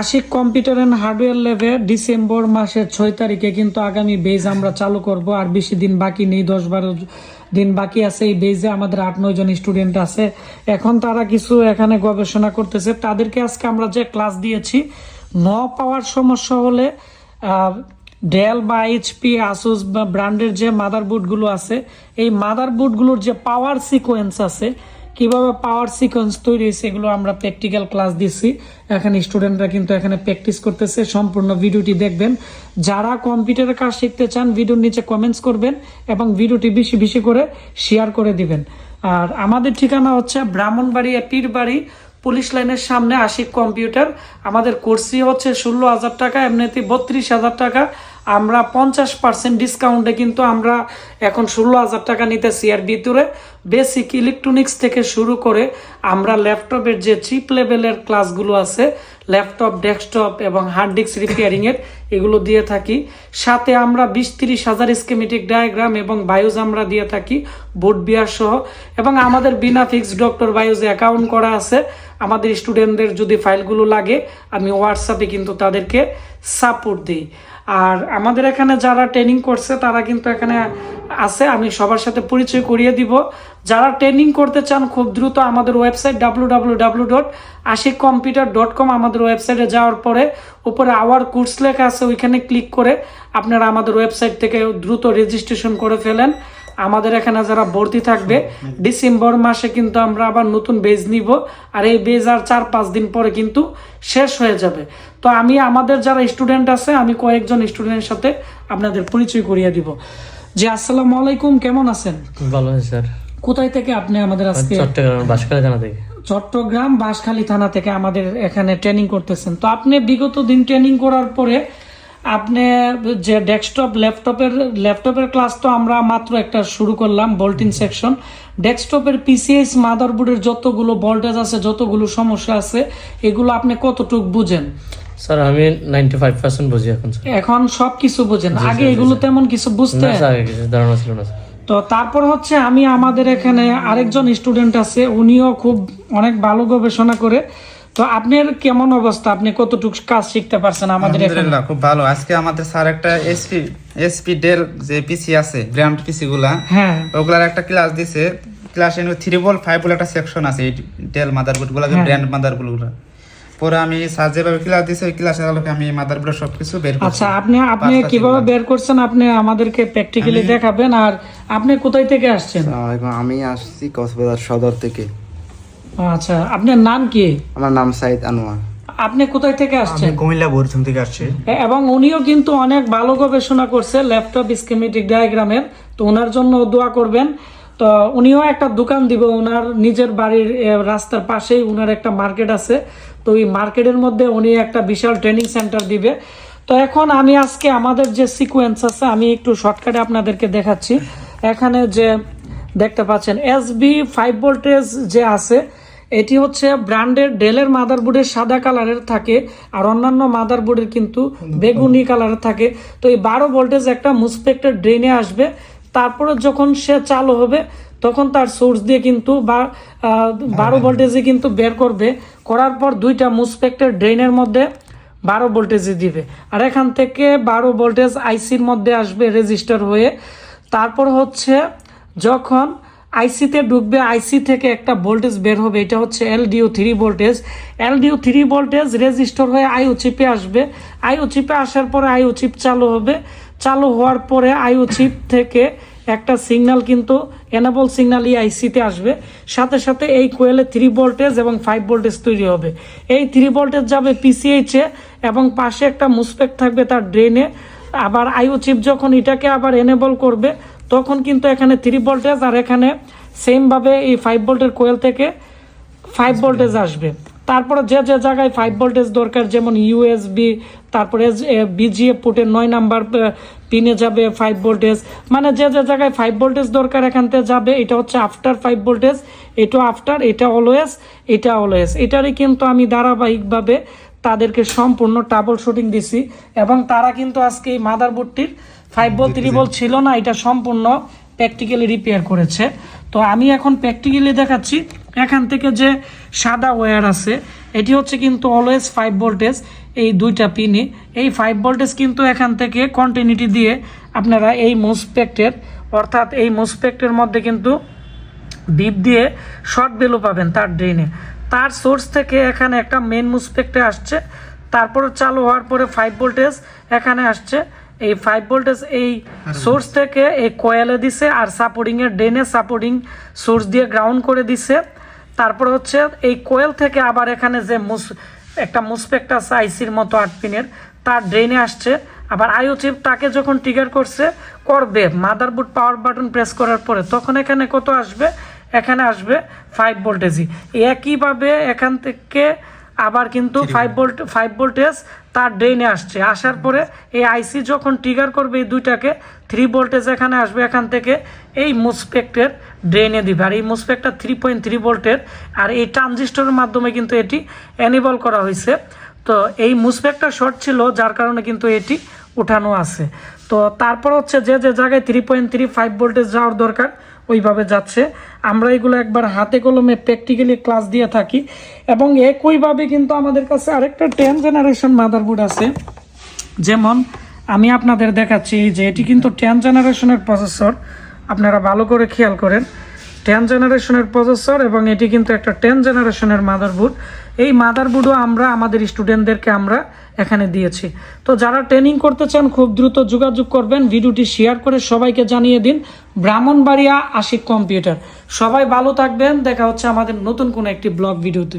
Ashiq computer and hardware ল্যাবে December মাসের ছয় তারিখে কিন্তু আগামী বেজ আমরা চালু করব। আর বেশি দিন বাকি নেই, দশ বারো দিন বাকি আছে। এই বেজে আমাদের আট, নয় জন স্টুডেন্ট আছে। এখন তারা কিছু এখানে গবেষণা করতেছে। তাদেরকে আজকে আমরা যে ক্লাস দিয়েছি, ন পাওয়ার সমস্যা হলে ডেল বা এইচপি আসুস বা ব্র্যান্ডের যে মাদারবোর্ডগুলো আছে, এই মাদার মাদারবোর্ডগুলোর যে পাওয়ার সিকোয়েন্স আছে কীভাবে পাওয়ার সিকোয়েন্স তৈরি হয়েছে এগুলো আমরা প্র্যাকটিক্যাল ক্লাস দিচ্ছি এখানে স্টুডেন্টরা কিন্তু এখানে প্র্যাকটিস করতেছে, সম্পূর্ণ ভিডিওটি দেখবেন। যারা কম্পিউটারের কাজ শিখতে চান ভিডিওর নিচে কমেন্টস করবেন এবং ভিডিওটি বেশি বেশি করে শেয়ার করে দিবেন। আর আমাদের ঠিকানা হচ্ছে ব্রাহ্মণবাড়িয়া পীরবাড়ি পুলিশ লাইনের সামনে আশিক কম্পিউটার। আমাদের কোর্সি হচ্ছে ষোলো হাজার টাকা, এমনিতে বত্রিশ হাজার টাকা। আমরা পঞ্চাশ পার্সেন্ট ডিসকাউন্টে কিন্তু আমরা এখন ষোলো হাজার টাকা নিতেছি। আর ভিতরে বেসিক ইলেকট্রনিক্স থেকে শুরু করে আমরা ল্যাপটপের যে চিপ লেভেলের ক্লাসগুলো আছে, ল্যাপটপ ডেস্কটপ এবং হার্ড ডিস্ক রিপেয়ারিংয়ের এগুলো দিয়ে থাকি। সাথে আমরা বিশ তিরিশ হাজার স্কেমেটিক ডায়াগ্রাম এবং বায়োজ আমরা দিয়ে থাকি বোর্ড বিয়ার সহ। এবং আমাদের বিনা ফিক্স ডক্টর বায়োজে অ্যাকাউন্ট করা আছে। আমাদের স্টুডেন্টদের যদি ফাইলগুলো লাগে, আমি হোয়াটসঅ্যাপে কিন্তু তাদেরকে সাপোর্ট দিই। আর আমাদের এখানে যারা ট্রেনিং করছে, তারা কিন্তু এখানে আছে, আমি সবার সাথে পরিচয় করিয়ে দিব। যারা ট্রেনিং করতে চান, খুব দ্রুত আমাদের website W W W dot Ashiq computer dot com আমাদের ওয়েবসাইটে যাওয়ার পরে, উপরে আওয়ার কোর্স লেখা আছে, ওইখানে ক্লিক করে আপনারা আমাদের ওয়েবসাইট থেকে দ্রুত রেজিস্ট্রেশন করে ফেলেন। আমাদের এখানে যারা ভর্তি থাকবে ডিসেম্বর মাসে কিন্তু আমরা আবার নতুন বেজ নিব আর এই বেজ আর চার পাঁচ দিন পরে কিন্তু শেষ হয়ে যাবে। তো আমি আমাদের যারা স্টুডেন্ট আছে আমি কয়েকজন স্টুডেন্টের সাথে আপনাদের পরিচয় করিয়ে দিব। জি আসসালামু আলাইকুম কেমন আছেন? ভালো আছে স্যার। কোথায় থেকে আপনি আমাদের আজকে চট্টগ্রাম বাসকালে জানা থেকে। চট্টগ্রাম বাঁশখালী থানা থেকে আমাদের এখানে ট্রেনিং করতেছেন। তো আপনি বিগত দিন ট্রেনিং করার পরে আপনি যে ডেস্কটপ ল্যাপটপের ল্যাপটপের ক্লাস তো আমরা মাত্র একটা শুরু করলাম বোল্টিন সেকশন ডেস্কটপের পিসিএস মাদারবোর্ডের যতগুলো ভোল্টেজ আছে যতগুলো সমস্যা আছে এগুলো আপনি কতটুক বুঝেন? স্যার আমি নাইনটি ফাইভ পার্সেন্ট বুঝি এখন স্যার। এখন সব কিছু বুঝেন আগে এগুলো তেমন কিছু বুঝতে না স্যার আগে কিছু ধারণা ছিল না তো তারপর হচ্ছে আমি আমাদের এখানে আরেকজন স্টুডেন্ট আছে উনিও খুব অনেক ভালো গবেষণা করে তো আপনার কেমন অবস্থা? আপনি কতটুকু কাজ শিখতে পারছেন আমাদের আলহামদুলিল্লাহ খুব ভালো। আজকে আমাদের স্যার একটা এসপি এসপি ডেল যে পিসি আছে ব্র্যান্ড পিসি গুলা হ্যাঁ। ওগুলার একটা ক্লাস দিছে। ক্লাস এনে থ্রি বল ফাইভ বল একটা সেকশন আছে এই ডেল মাদারবোর্ডগুলা যে। ব্র্যান্ড মাদারবোর্ডগুলা। পরে আমি স্যার যেভাবে ক্লাস দিছে ওই ক্লাসের আলোকে আমি মাদারবোর্ড সবকিছু বের করছি। আচ্ছা আপনি আপনি কীভাবে বের করছেন? আপনি আমাদেরকে প্র্যাকটিক্যালি দেখাবেন। আর আপনি কোথায় থেকে আসছেন? আমি আসছি কক্সবাজার সদর থেকে। আচ্ছা আপনার নাম কি? আমার নাম সাইদ আনোয়ার। আপনি কোথায় থেকে আসছেন? কুমিল্লা বরিশাল থেকে আসছি। এবং উনিও কিন্তু অনেক ভালো গবেষণা করছে ল্যাপটপ স্কিমেটিক ডায়াগ্রামের তো ওনার জন্য দোয়া করবেন। তো উনিও একটা দোকান দিব ওনার নিজের বাড়ির রাস্তার পাশেই ওনার একটা মার্কেট আছে। তো ওই মার্কেটের মধ্যে উনি একটা বিশাল ট্রেনিং সেন্টার দিবে। তো এখন আমি আজকে আমাদের যে সিকোয়েন্স আছে আমি একটু শর্টকাটে আপনাদেরকে দেখাচ্ছি। এখানে যে দেখতে পাচ্ছেন এস বি ফাইভ ভোল্টেজ যে আছে এটি হচ্ছে ব্র্যান্ডের ডেলের মাদারবোর্ডের সাদা কালারের থাকে, আর অন্যান্য মাদারবোর্ডের কিন্তু বেগুনি কালারের থাকে। তো এই বারো ভোল্টেজ একটা মুসপেক্টের ড্রেনে আসবে। তারপরে যখন সে চালু হবে, তখন তার সোর্স দিয়ে কিন্তু বা বারো ভোল্টেজে কিন্তু বের করবে। করার পর দুইটা মুসপেক্টের ড্রেনের মধ্যে বারো ভোল্টেজে দিবে। আর এখান থেকে বারো ভোল্টেজ আইসির মধ্যে আসবে রেজিস্টার হয়ে। তারপর হচ্ছে যখন আইসিতে ঢুকবে, আইসি থেকে একটা ভোল্টেজ বের হবে, এটা হচ্ছে LDO three voltage LDO three voltage register হয়ে আইও চিপে আসবে। আইও চিপে আসার পরে আইও চিপ চালু হবে। চালু হওয়ার পরে আইও চিপ থেকে একটা সিগনাল কিন্তু এনাবল সিগন্যাল এই আইসিতে আসবে। সাথে সাথে এই কোয়েলে থ্রি ভোল্টেজ এবং ফাইভ ভোল্টেজ তৈরি হবে। এই থ্রি ভোল্টেজ যাবে পিসিএইচে এবং পাশে একটা মুসপেক থাকবে তার ড্রেনে আবার আইও চিপ যখন এটাকে আবার এনেবল করবে তখন কিন্তু এখানে থ্রি ভোল্টেজ আর এখানে সেমভাবে এই ফাইভ ভোল্টের কোয়েল থেকে ফাইভ ভোল্টেজ আসবে। তারপরে যে যে জায়গায় ফাইভ ভোল্টেজ দরকার যেমন ইউএসবি তারপরে বিজিএ পুটের নয় নাম্বার পিনে যাবে ফাইভ ভোল্টেজ মানে যে যে জায়গায় ফাইভ ভোল্টেজ দরকার এখান থেকে যাবে এটা হচ্ছে আফটার ফাইভ ভোল্টেজ এটা আফটার এটা অলওয়েজ এটা অলওয়েজ এটারই কিন্তু আমি ধারাবাহিকভাবে তাদেরকে সম্পূর্ণ টাবল শুটিং দিছি এবং তারা কিন্তু আজকে এই মাদারবোর্ডটির ফাইভ বল থ্রি বল ছিল না এটা সম্পূর্ণ প্র্যাকটিক্যালি রিপেয়ার করেছে। তো আমি এখন প্র্যাকটিক্যালি দেখাচ্ছি এখান থেকে যে সাদা ওয়্যার আছে এটি হচ্ছে কিন্তু অলওয়েজ ফাইভ ভোল্টেজ এই দুইটা পিনে এই ফাইভ ভোল্টেজ কিন্তু এখান থেকে কন্টিনিউটি দিয়ে আপনারা এই মুসপেক্টের অর্থাৎ এই মুসপেক্টের মধ্যে কিন্তু ডিপ দিয়ে শর্ট ভ্যালু পাবেন তার ড্রেনে তার সোর্স থেকে এখানে একটা মেন মুসপেক্টে আসছে তারপরে চালু হওয়ার পরে ফাইভ ভোল্টেজ এখানে আসছে। এই ফাইভ ভোল্টেজ এই সোর্স থেকে এই কয়েলে দিছে আর সাপোর্টিং এর ড্রেনে সাপোর্টিং সোর্স দিয়ে গ্রাউন্ড করে দিছে। তারপর হচ্ছে এই কোয়েল থেকে আবার এখানে যে মুস একটা মুসপেক্ট আছে আইসির মতো আট পিনের তার ড্রেনে আসছে। আবার আইও চিপ তাকে যখন ট্রিগার করছে করবে মাদারবোর্ড পাওয়ার বাটন প্রেস করার পরে তখন এখানে কত আসবে? এখানে আসবে ফাইভ ভোল্টেজই একইভাবে এখান থেকে আবার কিন্তু ফাইভ ভোল্ট ফাইভ ভোল্টেজ তার ড্রেনে আসছে। আসার পরে এই আইসি যখন ট্রিগার করবে এই দুইটাকে থ্রি ভোল্টেজ এখানে আসবে এখান থেকে এই মুসপেক্টের ড্রেনে দিবে। আর এই মুসপেক্টটা থ্রি পয়েন্ট থ্রি ভোল্টের আর এই ট্রানজিস্টরের মাধ্যমে কিন্তু এটি এনেবল করা হয়েছে। তো এই মুসপেক্টটা শর্ট ছিল যার কারণে কিন্তু এটি উঠানো আছে। তো তারপর হচ্ছে যে যে জায়গায় three point three five voltage যাওয়ার দরকার ওইভাবে যাচ্ছে। আমরা এগুলো একবার হাতে কলমে প্র্যাকটিক্যালি ক্লাস দিয়ে থাকি। এবং একইভাবে কিন্তু আমাদের কাছে আরেকটা টেন জেনারেশন মাদারবোর্ড আছে। যেমন আমি আপনাদের দেখাচ্ছি যে এটি কিন্তু টেন জেনারেশনের প্রসেসর আপনারা ভালো করে খেয়াল করেন। টেন জেনারেশনের প্রসেসর এবং এটি কিন্তু একটা টেন জেনারেশনের মাদারবোর্ড এই মাদারবোর্ডও আমরা, আমাদের স্টুডেন্টদেরকে আমরা এখানে দিয়েছি। তো যারা ট্রেনিং করতে চান, খুব দ্রুত যোগাযোগ করবেন, ভিডিওটি শেয়ার করে সবাইকে জানিয়ে দিন, ব্রাহ্মণবাড়িয়া আশিক কম্পিউটার। সবাই ভালো থাকবেন, দেখা হচ্ছে আমাদের নতুন কোনো একটি ব্লগ ভিডিওতে।